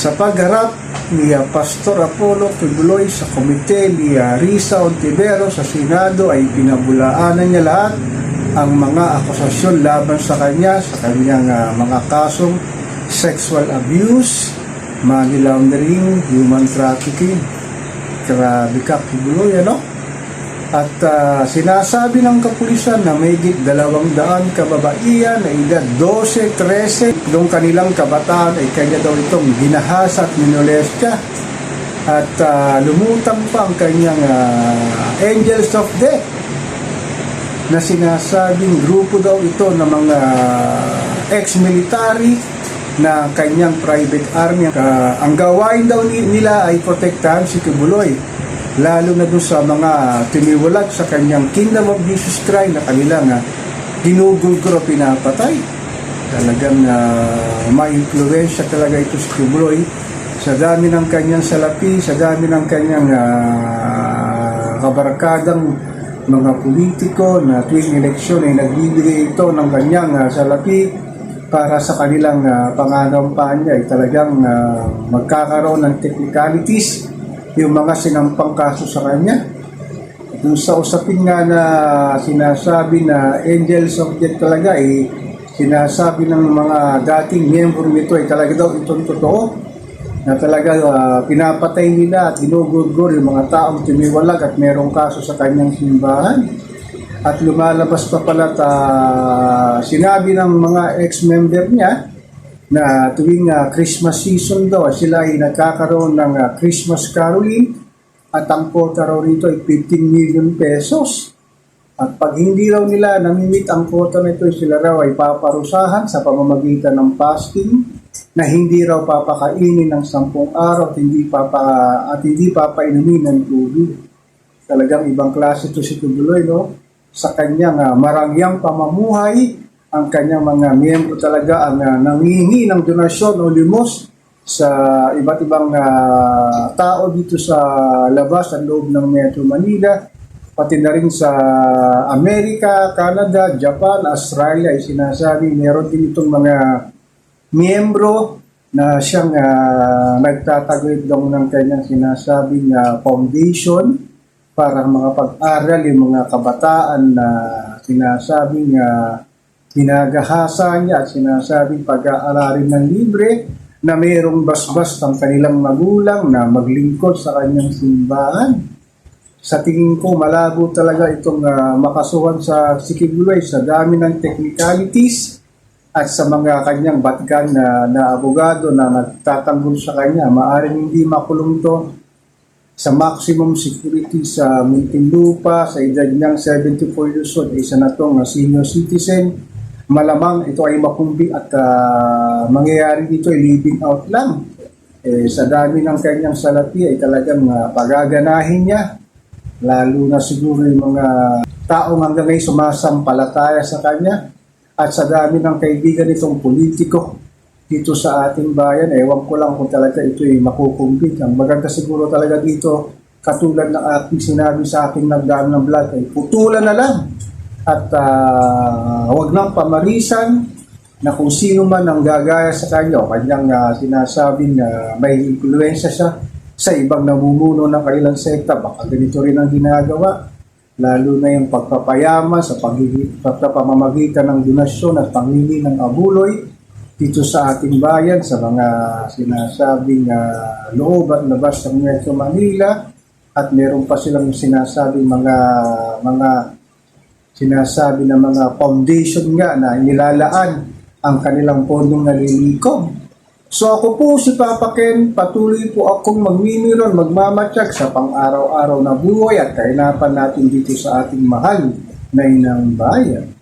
sa pagharap ni Pastor Apollo Kibuloy sa komite ni Risa Ontivero sa Senado ay pinabulaanan niya lahat ang mga akusasyon laban sa kanya sa kanyang ah, mga kasong sexual abuse, money laundering, human trafficking. Grabe ka, Kibuloy, ano? At ah, sinasabi ng kapulisan na may dalawang daan kababaihan na edad 12, 13, yung kanilang kabataan ay kanya daw itong ginahasa at minolestya. At ah, lumutang pa ang kanyang ah, Angels of Death na sinasabing grupo daw ito ng mga ex-military na kanyang private army. Ah, ang gawain daw ni- nila ay protektahan si Kibuloy lalo na doon sa mga tiniwalag sa kanyang Kingdom of Jesus Christ na kanilang uh, ginugulguro pinapatay. Talagang uh, ma-influensya talaga ito si Kibuloy sa dami ng kanyang salapi, sa dami ng kanyang uh, kabarkadang mga politiko na tuwing eleksyon ay nagbibigay ito ng kanyang uh, salapi para sa kanilang uh, pangangampanya ay talagang uh, magkakaroon ng technicalities yung mga sinampang kaso sa kanya. Kung sa usapin nga na sinasabi na angels of death talaga eh, sinasabi ng mga dating miyembro nito ay talaga daw itong totoo na talaga ah, pinapatay nila at ginugurgur yung mga taong tiniwalag at merong kaso sa kanyang simbahan. At lumalabas pa pala ta sinabi ng mga ex-member niya na tuwing ah, Christmas season daw sila ay nagkakaroon ng ah, Christmas caroling at ang quota raw rito ay 15 million pesos. At pag hindi raw nila namimit ang quota na ito, sila raw ay paparusahan sa pamamagitan ng fasting na hindi raw papakainin ng sampung araw at hindi, papa, at hindi papainumin ng tubig. Talagang ibang klase ito si Tubuloy, no? Sa kanyang ah, marangyang pamamuhay, ang kanyang mga miyembro talaga ang uh, nangingi ng donasyon o limos sa iba't ibang ah, tao dito sa labas at loob ng Metro Manila pati na rin sa Amerika, Canada, Japan, Australia. Ay sinasabi meron din itong mga miyembro na siyang uh, nagtataguyod daw ng kanyang sinasabing ah, foundation para mga pag-aral yung mga kabataan na sinasabing uh, ginagahasa niya at sinasabing pag-aaralin ng libre na mayroong basbas ng kanilang magulang na maglingkod sa kanyang simbahan. Sa tingin ko, malabo talaga itong ah, makasuhan sa Sikibulay sa dami ng technicalities at sa mga kanyang batgan na, na abogado na nagtatanggol sa kanya. Maaring hindi makulong to sa maximum security sa Muntinlupa, sa edad niyang 74 years old, isa na itong senior citizen. Malamang ito ay makumbi at ah, mangyayari dito ay living out lang. Eh, sa dami ng kanyang salapi ay talagang ah, pagaganahin niya. Lalo na siguro yung mga taong hanggang ngayon sumasampalataya sa kanya. At sa dami ng kaibigan nitong politiko dito sa ating bayan, ewan ko lang kung talaga ito ay makukumpit. Ang maganda siguro talaga dito, katulad ng aking sinabi sa aking nagdaan ng vlog, ay putulan na lang. At ah, wag nang pamarisan na kung sino man ang gagaya sa kanya o kanyang ah, sinasabing na may impluensya siya sa ibang namumuno ng kanilang sekta, baka ganito rin ang ginagawa. Lalo na yung pagpapayaman sa pagpapamamagitan ng donasyon at pangili ng abuloy dito sa ating bayan sa mga sinasabing uh, loob at labas ng Metro Manila. At meron pa silang sinasabing mga mga sinasabi na mga foundation nga na nilalaan ang kanilang pondong nalilikom. So ako po si Papa Ken, patuloy po akong magmimiron, magmamatsyag sa pang-araw-araw na buhay at kainapan natin dito sa ating mahal na inang bayan.